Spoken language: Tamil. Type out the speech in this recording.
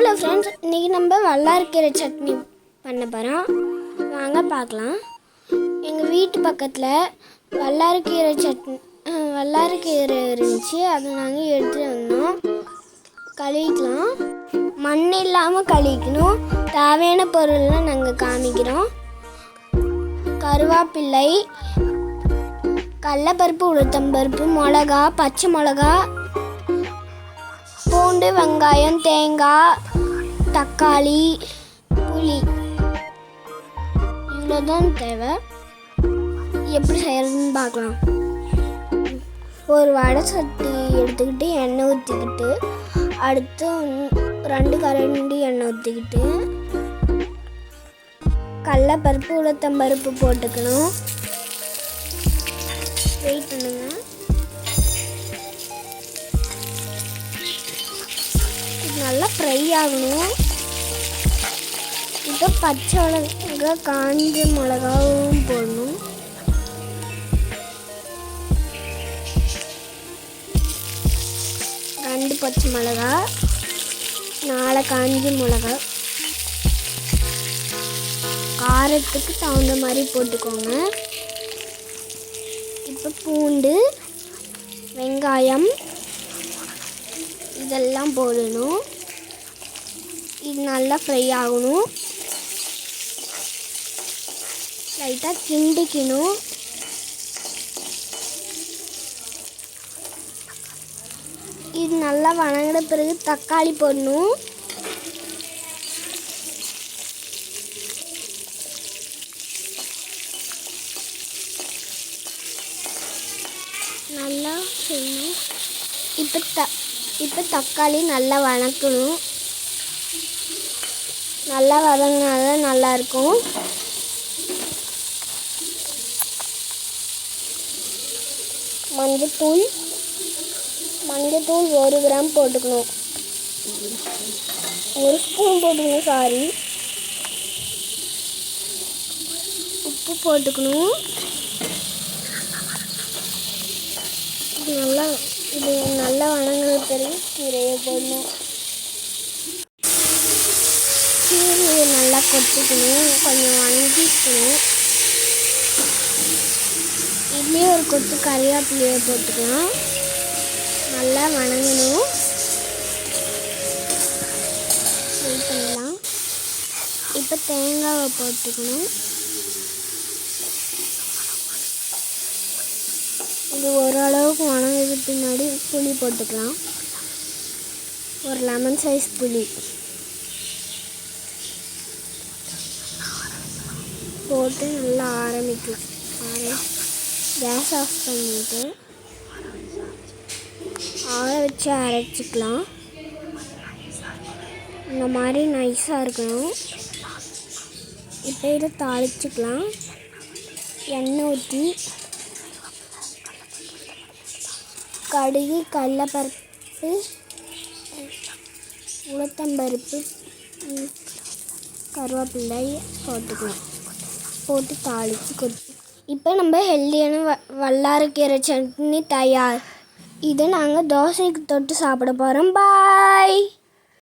ஹலோ ஃப்ரெண்ட்ஸ் இன்றைக்கி நம்ம வல்லாரக்கீரை சட்னி பண்ண போகிறோம் வாங்க பார்க்கலாம். எங்கள் வீட்டு பக்கத்தில் வல்லாரக்கீரை சட்னி அஹ், வல்லாரக்கீரை இருந்துச்சு. அதை நாங்கள் எடுத்துகிட்டு வந்தோம். கழுவிக்கலாம். மண் இல்லாமல் கழுவிக்கணும். தேவையான பொருள்லாம் நாங்கள் காமிக்கிறோம். கருவேப்பிள்ளை கடலப்பருப்பு உளுத்தம்பருப்பு மிளகா பச்சை மிளகா பூண்டு வெங்காயம் தேங்காய் தக்காளி புளி. இவ்வளோதான் தேவை. எப்படி செய்யறதுன்னு பார்க்கலாம். ஒரு வடை சட்டி எடுத்துக்கிட்டு எண்ணெய் ஊற்றிக்கிட்டு அடுத்து ரெண்டு கரண்டி எண்ணெய் ஊற்றிக்கிட்டு கடலப்பருப்பு உளுத்தம்பருப்பு போட்டுக்கணும். வெயிட் பண்ணுங்கள் நல்லா ஃப்ரை ஆகணும். இப்போ பச்சை மிளகா காஞ்ச மிளகாவும் போடணும். ரெண்டு பச்சை மிளகா நாலு காஞ்ச மிளகா காரத்துக்கு தகுந்த மாதிரி போட்டுக்கோங்க. இப்போ பூண்டு வெங்காயம் இதெல்லாம் போடணும். இது நல்லா ஃப்ரை ஆகணும். லைட்டாக கிண்டிக்கணும். இது நல்லா வணங்கின பிறகு தக்காளி போடணும். நல்லா செய்யணும். இப்போ த இப்போ தக்காளி நல்லா வணக்கணும். நல்லா வதங்கினால நல்லாயிருக்கும். மஞ்சத்தூள் மஞ்சத்தூள் ஒரு கிராம் போட்டுக்கணும். ஒரு ஸ்பூன் போட்டுக்கணும் சாரி உப்பு போட்டுக்கணும். இது நல்லா இது நல்லா வணங்கின பிறகு கீரையை போடணும் கீரையை நல்லா கொட்டிக்கணும் கொஞ்சம் வணங்கிக்கணும் இதுலேயே ஒரு கொத்து கறிவேப்பிலையை போட்டுக்கலாம். நல்லா வணங்கணும். வெயிட் பண்ணலாம். இப்போ தேங்காவை போட்டுக்கணும். இது ஓரளவுக்கு வணங்கிது பின்னாடி புளி போட்டுக்கலாம். ஒரு லெமன் சைஸ் புளி. போட்டு நல்லா ஆரம்பிக்கலாம் கேஸ் ஆஃப் பண்ணிட்டு ஆற வச்சு அரைச்சிக்கலாம். இந்த மாதிரி நைஸாக இருக்கணும். இப்போ இதை தாளிச்சிக்கலாம். எண்ணெய் ஊற்றி கடுகு கடலப்பருப்பு உளுத்தம்பருப்பு ம், கருவேப்பிள்ளை போட்டுக்கலாம். போட்டு தாளித்து கொடுத்து. இப்போ நம்ம ஹெல்த்தியான வ வல்லாரக்கீரை சட்னி தயார். இதை நாங்கள் தோசைக்கு தொட்டு சாப்பிட போகிறோம் பாய்